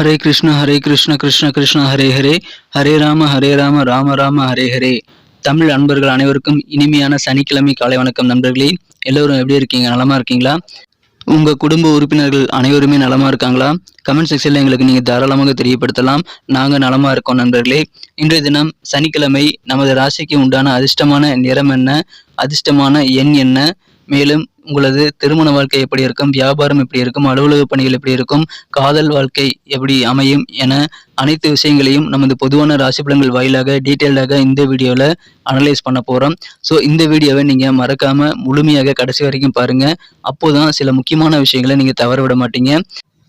ஹரே கிருஷ்ண ஹரே கிருஷ்ண கிருஷ்ண கிருஷ்ண ஹரே ஹரே. ஹரே ராம ஹரே ராம ராம ராம ஹரே ஹரே. தமிழ் அன்பர்கள் அனைவருக்கும் இனிமையான சனிக்கிழமை காலை வணக்கம் நண்பர்களே. எல்லோரும் எப்படி இருக்கீங்க? நலமா இருக்கீங்களா? உங்க குடும்ப உறுப்பினர்கள் அனைவருமே நலமா இருக்காங்களா? கமெண்ட் செக்ஷன்ல எங்களுக்கு நீங்க தாராளமாக தெரியப்படுத்தலாம். நாங்க நலமா இருக்கோம் நண்பர்களே. இன்றைய தினம் சனிக்கிழமை நமது ராசிக்கு உண்டான அதிர்ஷ்டமான நிறம் என்ன? அதிர்ஷ்டமான எண் என்ன? மேலும் உங்களது திருமண வாழ்க்கை எப்படி இருக்கும்? வியாபாரம் எப்படி இருக்கும்? அலுவலக பணிகள் எப்படி இருக்கும்? காதல் வாழ்க்கை எப்படி அமையும் என அனைத்து விஷயங்களையும் நமது பொதுவான ராசி பலன்கள் வாயிலாக டீட்டெயில்டாக இந்த வீடியோவில் அனலைஸ் பண்ண போகிறோம் ஸோ இந்த வீடியோவை நீங்கள் மறக்காமல் முழுமையாக கடைசி வரைக்கும் பாருங்கள் அப்போதான் சில முக்கியமான விஷயங்களை நீங்கள் தவற விட மாட்டீங்க.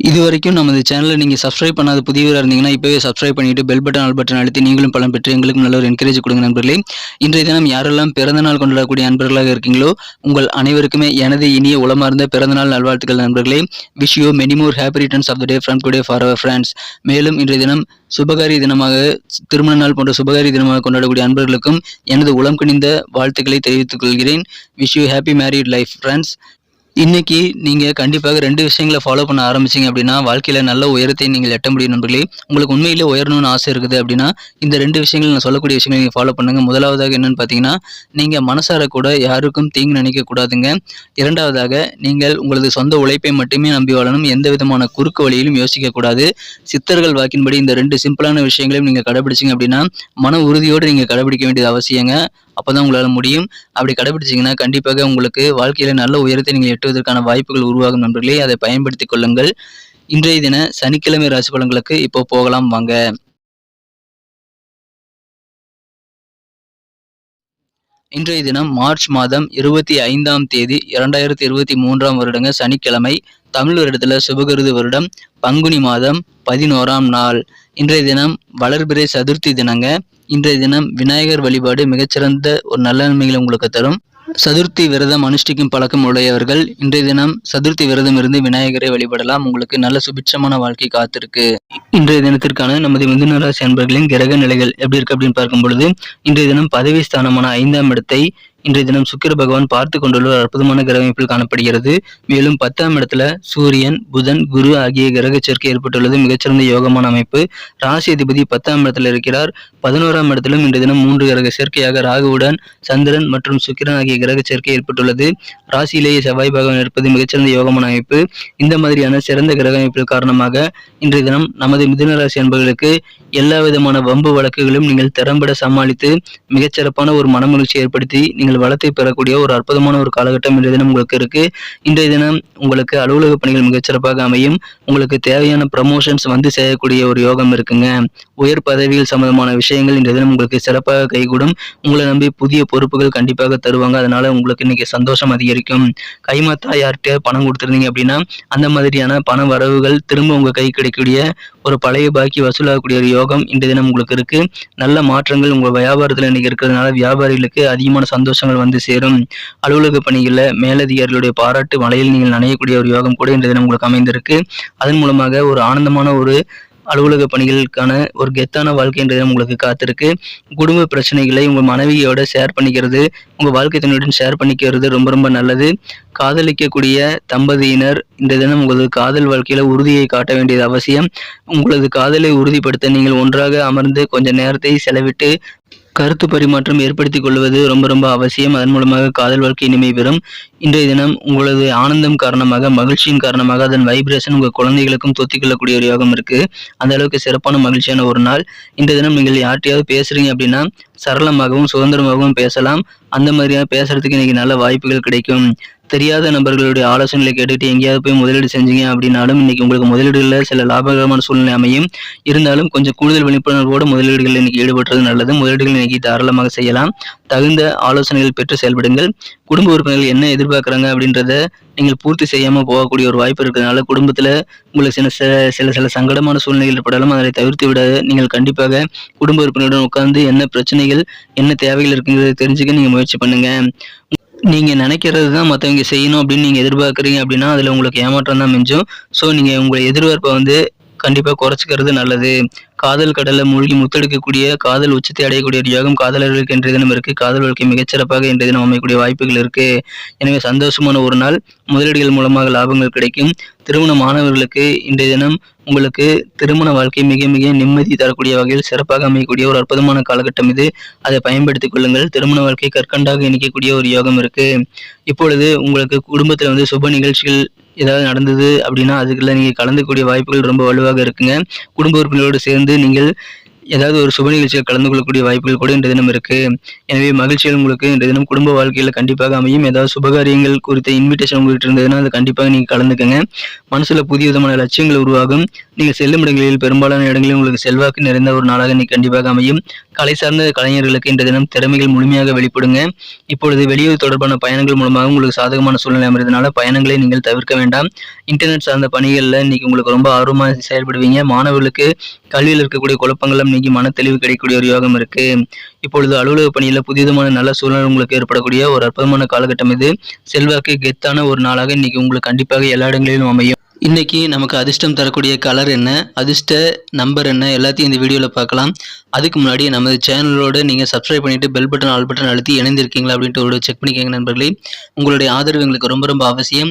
இது வரைக்கும் நமது சேனலை நீங்கள் சப்ஸ்கிரைப் பண்ணாத புதியவராக இருந்தீங்கன்னா இப்போவே சப்ஸ்கிரைப் பண்ணிட்டு பெல் பட்டன் ஆல் பட்டன் அழுத்தி நீங்களும் பலன் பெற்று எங்களுக்கு நல்ல ஒரு என்கரேஜ் கொடுங்க நண்பர்களே. இன்றைய தினம் யாரெல்லாம் பிறந்த நாள் கொண்டாடக்கூடிய நண்பர்களாக இருக்கீங்களோ உங்கள் அனைவருக்குமே எனது இனிய உளமார்ந்த பிறந்தநாள் நல்வாழ்த்துக்கள் நண்பர்களே. Wish you many more happy returns of the day from today for our friends மேலும் இன்றைய தினம் சுபகாரி தினமாக திருமண நாள் போன்ற சுபகாரி தினமாக கொண்டாடக்கூடிய அன்பர்களுக்கும் எனது உளம் கணிந்த வாழ்த்துக்களை தெரிவித்துக் கொள்கிறேன். Wish you happy married life friends இன்னைக்கு நீங்கள் கண்டிப்பாக ரெண்டு விஷயங்களை ஃபாலோ பண்ண ஆரம்பிச்சிங்க அப்படின்னா வாழ்க்கையில் நல்ல உயரத்தை நீங்கள் எட்ட முடியும் நண்பர்களே. உங்களுக்கு உண்மையிலே உயரணும்னு ஆசை இருக்குது அப்படின்னா இந்த ரெண்டு விஷயங்கள் நான் சொல்லக்கூடிய விஷயங்களை நீங்கள் ஃபாலோ பண்ணுங்கள் முதலாவதாக என்னென்னு பார்த்தீங்கன்னா நீங்கள் மனசார கூட யாருக்கும் தீங்கு நினைக்கக்கூடாதுங்க இரண்டாவதாக நீங்கள் உங்களது சொந்த உழைப்பை மட்டுமே நம்பி வாழணும். எந்த விதமான குறுக்கு வழியிலும் யோசிக்கக்கூடாது சித்தர்கள் வாக்கின்படி இந்த ரெண்டு சிம்பிளான விஷயங்களையும் நீங்கள் கடைபிடிச்சிங்க அப்படின்னா மன உறுதியோடு நீங்கள் கடைபிடிக்க வேண்டியது அவசியங்க. அப்பதான் உங்களால் முடியும். அப்படி கடைபிடிச்சிங்கன்னா கண்டிப்பாக உங்களுக்கு வாழ்க்கையில நல்ல உயரத்தை நீங்கள் எட்டுவதற்கான வாய்ப்புகள் உருவாகும் நண்பர்களே. அதை பயன்படுத்திக் கொள்ளுங்கள். இன்றைய தின சனிக்கிழமை ராசி பலன்களுக்கு இப்போ போகலாம். வாங்க. இன்றைய தினம் மார்ச் மாதம் இருபத்தி ஐந்தாம் தேதி இரண்டாயிரத்தி இருபத்தி மூன்றாம் வருடங்க சனிக்கிழமை. தமிழ் வருடத்தில் சுபகிருது வருடம் பங்குனி மாதம் பதினோராம் நாள். இன்றைய தினம் வளர்பிறை சதுர்த்தி தினங்க. இன்றைய தினம் விநாயகர் வழிபாடு மிகச்சிறந்த ஒரு நல்ல நன்மைகளை உங்களுக்கு தரும். சதுர்த்தி விரதம் அனுஷ்டிக்கும் பழக்கம் உடையவர்கள் இன்றைய தினம் சதுர்த்தி விரதம் இருந்து விநாயகரை வழிபடலாம். உங்களுக்கு நல்ல சுபிட்சமான வாழ்க்கை காத்திருக்கு. இன்றைய தினத்திற்கான நமது மிதுன ராசி அன்பர்களின் கிரக நிலைகள் எப்படி இருக்கு அப்படின்னு பார்க்கும் பொழுது இன்றைய தினம் பதவி ஸ்தானமான ஐந்தாம் இடத்தை இன்றைய தினம் சுக்கிர பகவான் பார்த்து கொண்டுள்ள ஒரு அற்புதமான கிரக அமைப்பில் காணப்படுகிறது. மேலும் பத்தாம் இடத்துல சூரியன் புதன் குரு ஆகிய கிரக சேர்க்கை ஏற்பட்டுள்ளது. மிகச்சிறந்த யோகமான அமைப்பு. ராசி அதிபதி பத்தாம் இடத்துல இருக்கிறார். பதினோராம் இடத்திலும் இன்றைய தினம் மூன்று கிரக சேர்க்கையாக ராகுவுடன் சந்திரன் மற்றும் சுக்கிரன் ஆகிய கிரக சேர்க்கை ஏற்பட்டுள்ளது. ராசியிலேயே செவ்வாய் பகவான் இருப்பது மிகச்சிறந்த யோகமான அமைப்பு. இந்த மாதிரியான சிறந்த கிரக அமைப்பு காரணமாக இன்றைய தினம் நமது மிதுன ராசி அன்பர்களுக்கு எல்லா விதமான வம்பு வழக்குகளும் நீங்கள் திறம்பட சமாளித்து மிகச்சிறப்பான ஒரு மனமகிழ்ச்சி ஏற்படுத்தி நீங்கள் நீங்கள் வளத்தை பெறக்கூடிய ஒரு அற்புதமான ஒரு காலகட்டம் இன்றைய தினம் உங்களுக்கு இருக்கு. இன்றைய தினம் உங்களுக்கு அலுவலக பணிகள் மிகச்சிறப்பாக அமையும். உங்களுக்கு தேவையான ப்ரமோஷன்ஸ் வந்து செய்யக்கூடிய ஒரு யோகம் இருக்குங்க. உயர் பதவியில் சம்பந்தமான விஷயங்கள் இன்றைய தினம் உங்களுக்கு சிறப்பாக கைகூடும். உங்களை நம்பி புதிய பொறுப்புகள் கண்டிப்பாக தருவாங்க. அதனால உங்களுக்கு இன்னைக்கு சந்தோஷம் அதிகரிக்கும். கைமாத்தா யார்கிட்ட பணம் கொடுத்துருந்தீங்க அப்படின்னா அந்த மாதிரியான பண வரவுகள் திரும்ப உங்க கை கிடைக்கக்கூடிய ஒரு பழைய பாக்கி வசூலாகக்கூடிய ஒரு யோகம் இன்றைய தினம் உங்களுக்கு இருக்கு. நல்ல மாற்றங்கள் உங்க வியாபாரத்தில் இன்னைக்கு இருக்கிறதுனால வியாபாரிகளுக்கு அதிகமான சந்தோஷங்கள் வந்து சேரும். அலுவலக பணிகளில் மேலதிகாரிகளுடைய பாராட்டு மலையில் நீங்கள் நனையக்கூடிய ஒரு யோகம் கூட இன்றைய தினம் உங்களுக்கு அமைந்திருக்கு. அதன் மூலமாக ஒரு ஆனந்தமான ஒரு அலுவலக பணிகளுக்கான ஒரு கெத்தான வாழ்க்கை உங்களுக்கு காத்திருக்கு. குடும்ப பிரச்சனைகளை உங்கள் மனைவியோட ஷேர் பண்ணிக்கிறது உங்கள் வாழ்க்கை துணையுடன் ஷேர் பண்ணிக்கிறது ரொம்ப ரொம்ப நல்லது. காதலிக்கக்கூடிய தம்பதியினர் இந்த தினம் உங்களது காதல் வாழ்க்கையில உறுதியை காட்ட வேண்டியது அவசியம். உங்களது காதலை உறுதிப்படுத்த நீங்கள் ஒன்றாக அமர்ந்து கொஞ்ச நேரத்தை செலவிட்டு கருத்து பரிமாற்றம் ஏற்படுத்திக் கொள்வது ரொம்ப ரொம்ப அவசியம். அதன் மூலமாக காதல் வாழ்க்கை இனிமை பெறும். இன்றைய தினம் உங்களது ஆனந்தம் காரணமாக மகிழ்ச்சியின் காரணமாக அதன் வைப்ரேஷன் உங்கள் குழந்தைகளுக்கும் தொத்திக்கொள்ளக்கூடிய ஒரு யோகம் இருக்கு. அந்த அளவுக்கு சிறப்பான மகிழ்ச்சியான ஒரு நாள். இந்த தினம் நீங்கள் யார்ட்டையாவது பேசுறீங்க அப்படின்னா சரளமாகவும் சுதந்திரமாகவும் பேசலாம். அந்த மாதிரியாக பேசுறதுக்கு இன்னைக்கு நல்ல வாய்ப்புகள் கிடைக்கும். தெரியாத நபர்களுடைய ஆலோசனைகளை கேட்டுட்டு எங்கேயாவது போய் முதலீடு செஞ்சீங்க அப்படின்னாலும் இன்னைக்கு உங்களுக்கு முதலீடுகளில் சில லாபகரமான சூழ்நிலை அமையும். இருந்தாலும் கொஞ்சம் கூடுதல் விழிப்புணர்வோடு முதலீடுகளில் இன்னைக்கு ஈடுபடுறது நல்லது. முதலீடுகள் இன்னைக்கு தாராளமாக செய்யலாம். தகுந்த ஆலோசனைகள் பெற்று செயல்படுங்கள். குடும்ப உறுப்பினர்கள் என்ன எதிர்பார்க்குறாங்க அப்படின்றத நீங்கள் பூர்த்தி செய்யாமல் போகக்கூடிய ஒரு வாய்ப்பு இருக்கிறதுனால குடும்பத்தில் உங்களுக்கு சில சில சில சில சங்கடமான சூழ்நிலைகள் ஏற்படாலும் அதை தவிர்த்து விட நீங்கள் கண்டிப்பாக குடும்ப உறுப்பினருடன் உட்கார்ந்து என்ன பிரச்சனை பிரச்சனைகள் என்ன தேவைகள் இருக்குங்கிறத தெரிஞ்சுக்க நீங்கள் முயற்சி பண்ணுங்க. நீங்கள் நினைக்கிறது தான் மற்றவங்க செய்யணும் அப்படின்னு நீங்கள் எதிர்பார்க்குறீங்க அப்படின்னா அதில் உங்களுக்கு ஏமாற்றம் தான் மிஞ்சும். ஸோ நீங்கள் உங்களை எதிர்பார்ப்பை வந்து கண்டிப்பாக குறைச்சிக்கிறது நல்லது. காதல் கடலை மூழ்கி முத்தெடுக்கக்கூடிய காதல் உச்சத்தை அடையக்கூடிய ஒரு யோகம் காதலர்களுக்கு இன்றைய தினம் இருக்குது காதல் வாழ்க்கை மிகச்சிறப்பாக இன்றைய தினம் அமையக்கூடிய வாய்ப்புகள் இருக்குது எனவே சந்தோஷமான ஒரு நாள். முதலீடுகள் மூலமாக லாபங்கள் கிடைக்கும். திருமண மாணவர்களுக்கு இன்றைய தினம் உங்களுக்கு திருமண வாழ்க்கை மிக மிக நிம்மதி தரக்கூடிய வகையில் சிறப்பாக அமையக்கூடிய ஒரு அற்புதமான காலகட்டம் இது. அதை பயன்படுத்திக் கொள்ளுங்கள். திருமண வாழ்க்கை கற்கண்டாக இணைக்கக்கூடிய ஒரு யோகம் இருக்கு. இப்பொழுது உங்களுக்கு குடும்பத்தில் வந்து சுப நிகழ்ச்சிகள் ஏதாவது நடந்தது அப்படின்னா அதுக்குள்ள நீங்கள் கலந்துக்கூடிய வாய்ப்புகள் ரொம்ப வலுவாக இருக்குங்க. குடும்ப உறுப்பினரோடு சேர்ந்து நீங்கள் ஏதாவது ஒரு சுப நிகழ்ச்சியில் கலந்து கொள்ளக்கூடிய வாய்ப்புகள் கூட இன்றைய தினம் இருக்கு. எனவே மகிழ்ச்சிகள் உங்களுக்கு இன்றைய தினம் குடும்ப வாழ்க்கையில் கண்டிப்பாக அமையும். ஏதாவது சுபகாரியங்கள் குறித்த இன்விடேஷன் உங்கள்கிட்ட இருந்ததுன்னா அது கண்டிப்பாக நீங்கள் கலந்துக்கங்க. மனசில் புதிய விதமான லட்சியங்கள் உருவாகும். நீங்கள் செல்லும் இடங்களில் பெரும்பாலான இடங்களில் உங்களுக்கு செல்வாக்கு நிறைந்த ஒரு நாளாக நீ கண்டிப்பாக அமையும். கலை சார்ந்த கலைஞர்களுக்கு இன்றைய தினம் திறமைகள் முழுமையாக வெளிப்படுங்க. இப்பொழுது வெளியூர் தொடர்பான பயணங்கள் மூலமாக உங்களுக்கு சாதகமான சூழ்நிலை அமைறதுனால பயணங்களை நீங்கள் தவிர்க்க வேண்டாம். இன்டர்நெட் சார்ந்த பணிகளில் இன்னைக்கு உங்களுக்கு ரொம்ப ஆர்வமாக செயல்படுவீங்க. மாணவர்களுக்கு கல்வியில் இருக்கக்கூடிய குழப்பங்களும் இன்னைக்கு மன தெளிவு கிடைக்கக்கூடிய ஒரு யோகம் இருக்கு. இப்பொழுது அலுவலக பணியில புதிதமான நல்ல சூழ்நிலை உங்களுக்கு ஏற்படக்கூடிய ஒரு அற்புதமான காலகட்டம் இது. செல்வாக்கு கெத்தான ஒரு நாளாக இன்னைக்கு உங்களுக்கு கண்டிப்பாக எல்லா இடங்களிலும் அமையும். இன்னைக்கு நமக்கு அதிர்ஷ்டம் தரக்கூடிய கலர் என்ன? அதிர்ஷ்ட நம்பர் என்ன? எல்லாத்தையும் இந்த வீடியோவில் பார்க்கலாம். அதுக்கு முன்னாடி நமது சேனலோடு நீங்கள் சப்ஸ்கிரைப் பண்ணிட்டு பெல் பட்டன் ஆல் பட்டன் அழுத்தி இணைந்திருக்கீங்களா அப்படின்ட்டு ஒரு செக் பண்ணிக்கோங்க நண்பர்களே. உங்களுடைய ஆதரவு எங்களுக்கு ரொம்ப ரொம்ப அவசியம்.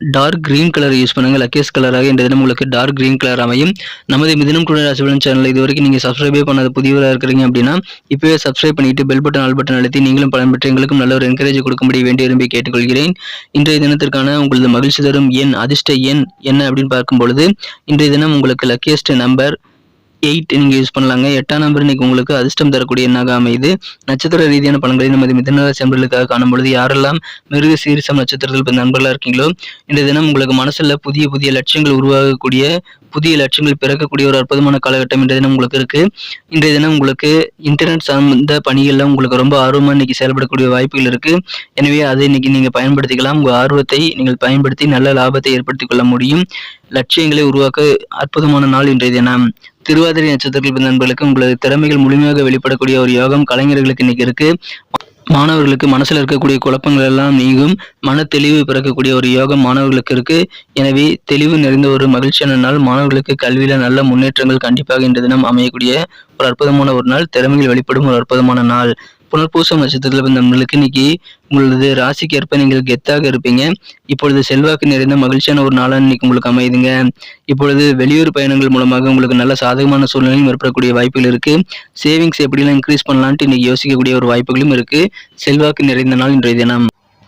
டார்க் கிரீன் கலர் யூஸ் பண்ணுங்கள் லக்கேஸ் கலராக இந்த தினம் உங்களுக்கு டார்க் கிரீன் கலர் அமையும். நமது மிதினம் கூட ராசிபலன் சேனல் இது வரைக்கும் நீங்கள் சப்ஸ்கிரைபே பண்ணாத புதியவராக இருக்கிறீங்க அப்படின்னா இப்போவே சப்ஸ்கிரைப் பண்ணிட்டு பெல் பட்டன் ஆல் பட்டன் அழுத்தி நீங்களும் பலன் பெற்று எங்களுக்கும் நல்ல ஒரு என்கரேஜ் கொடுக்கும்படி வேண்டி விரும்பி கேட்டுக்கொள்கிறேன். இன்றைய தினத்திற்கான உங்களது மகிழ்ச்சி தரும் எண் அதிர்ஷ்ட எண் என்ன அப்படின்னு பார்க்கும் பொழுது இன்றைய தினம் உங்களுக்கு லக்கியஸ்ட் நம்பர் எயிட் நீங்கள் யூஸ் பண்ணலாங்க. எட்டாம் நம்பர் இன்னைக்கு உங்களுக்கு அதிர்ஷ்டம் தரக்கூடிய எண்ணாக அமையுது? நட்சத்திர ரீதியான பலன்களை நமது மிதனராசி நண்பர்களுக்காக காணும் பொழுது யாரெல்லாம் மிருக சீரிசம் நட்சத்திரத்தில் பிறந்த நண்பர்களாக இருக்கீங்களோ இந்த தினம் உங்களுக்கு மனசுல புதிய புதிய லட்சியங்கள் உருவாகக்கூடிய புதிய லட்சியங்கள் பிறக்கக்கூடிய ஒரு அற்புதமான காலகட்டம் இன்றைய தினம் உங்களுக்கு இருக்கு. இன்றைய தினம் உங்களுக்கு இன்டர்நெட் சார்ந்த பணிகள்ல உங்களுக்கு ரொம்ப ஆர்வமா இன்னைக்கு செயல்படக்கூடிய வாய்ப்புகள் இருக்கு. எனவே அதை இன்னைக்கு நீங்க பயன்படுத்திக்கலாம். உங்க ஆர்வத்தை நீங்கள் பயன்படுத்தி நல்ல லாபத்தை ஏற்படுத்திக் கொள்ள முடியும். லட்சியங்களை உருவாக்க அற்புதமான நாள் இன்றைய தினம். திருவாதிரை நட்சத்திரத்தில் நண்பர்களுக்கு உங்களது திறமைகள் முழுமையாக வெளிப்படக்கூடிய ஒரு யோகம் கலைஞர்களுக்கு இன்னைக்கு இருக்கு. மாணவர்களுக்கு மனசில் இருக்கக்கூடிய குழப்பங்கள் எல்லாம் நீங்கும். மன தெளிவு பிறக்கக்கூடிய ஒரு யோகம் மாணவர்களுக்கு இருக்கு. எனவே தெளிவு நிறைந்த ஒரு மகிழ்ச்சியான நாள் மாணவர்களுக்கு கல்வியில நல்ல முன்னேற்றங்கள் கண்டிப்பாக இன்று தினம் அமையக்கூடிய ஒரு அற்புதமான ஒரு நாள். திறமைகள் வெளிப்படும் ஒரு அற்புதமான நாள். புனர்பூசம் நட்சத்திரத்தில் பிறந்த நம்மளுக்கு இன்னைக்கு உங்களது ராசிக்கு ஏற்ப நீங்கள் கெத்தாக இருப்பீங்க. இப்பொழுது செல்வாக்கு நிறைந்த மகிழ்ச்சியான ஒரு நாளாக இன்னைக்கு உங்களுக்கு அமையுதுங்க. இப்பொழுது வெளியூர் பயணங்கள் மூலமாக உங்களுக்கு நல்ல சாதகமான சூழ்நிலையும் ஏற்படக்கூடிய வாய்ப்புகள் இருக்கு. சேவிங்ஸ் எப்படிலாம் இன்க்ரீஸ் பண்ணலான்ட்டு இன்னைக்கு யோசிக்கக்கூடிய ஒரு வாய்ப்புகளும் இருக்கு. செல்வாக்கு நிறைந்த நாள் இன்றைய தினம்.